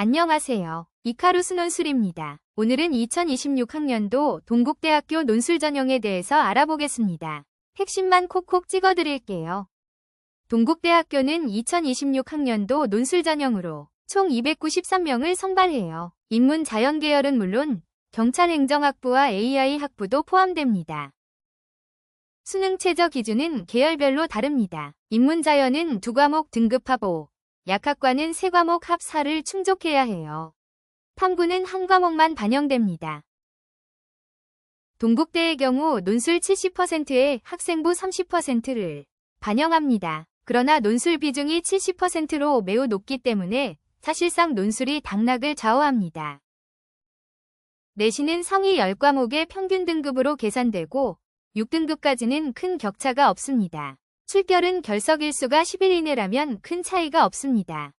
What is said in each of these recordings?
안녕하세요. 이카루스 논술입니다. 오늘은 2026학년도 동국대학교 논술 전형에 대해서 알아보겠습니다. 핵심만 콕콕 찍어드릴게요. 동국대학교는 2026학년도 논술 전형으로 총 293명을 선발해요. 인문 자연 계열은 물론 경찰 행정학부와 AI 학부도 포함됩니다. 수능 최저 기준은 계열별로 다릅니다. 인문 자연은 두 과목 등급합 5, 약학과는 세 과목 합 4를 충족해야 해요. 탐구는 한 과목만 반영됩니다. 동국대의 경우 논술 70%에 학생부 30%를 반영합니다. 그러나 논술 비중이 70%로 매우 높기 때문에 사실상 논술이 당락을 좌우합니다. 내신은 상위 10과목의 평균 등급으로 계산되고 6등급까지는 큰 격차가 없습니다. 출결은 결석 일수가 10일 이내라면 큰 차이가 없습니다.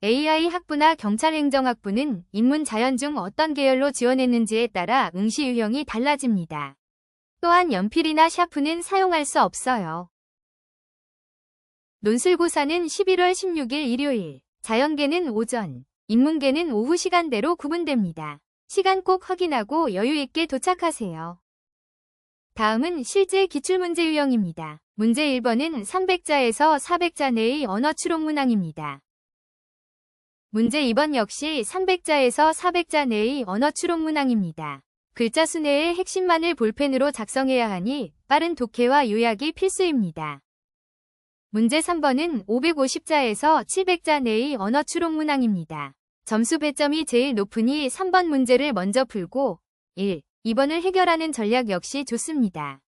AI 학부나 경찰행정학부는 인문 자연 중 어떤 계열로 지원했는지에 따라 응시 유형이 달라집니다. 또한 연필이나 샤프는 사용할 수 없어요. 논술고사는 11월 16일 일요일, 자연계는 오전, 인문계는 오후 시간대로 구분됩니다. 시간 꼭 확인하고 여유 있게 도착하세요. 다음은 실제 기출문제 유형입니다. 문제 1번은 300자에서 400자 내의 언어 추론 문항입니다. 문제 2번 역시 300자에서 400자 내의 언어 추론 문항입니다. 글자 수 내의 핵심만을 볼펜으로 작성해야 하니 빠른 독해와 요약이 필수입니다. 문제 3번은 550자에서 700자 내의 언어 추론 문항입니다. 점수 배점이 제일 높으니 3번 문제를 먼저 풀고 1, 2번을 해결하는 전략 역시 좋습니다.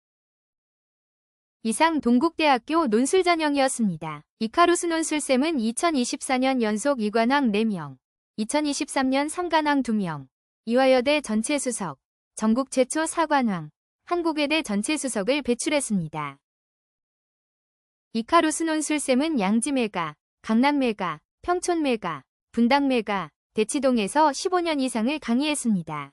이상 동국대학교 논술 전형이었습니다. 이카루스 논술쌤은 2024년 연속 2관왕 4명, 2023년 3관왕 2명, 이화여대 전체 수석, 전국 최초 4관왕, 한국외대 전체 수석을 배출했습니다. 이카루스 논술쌤은 양지메가, 강남메가, 평촌메가, 분당메가, 대치동에서 15년 이상을 강의했습니다.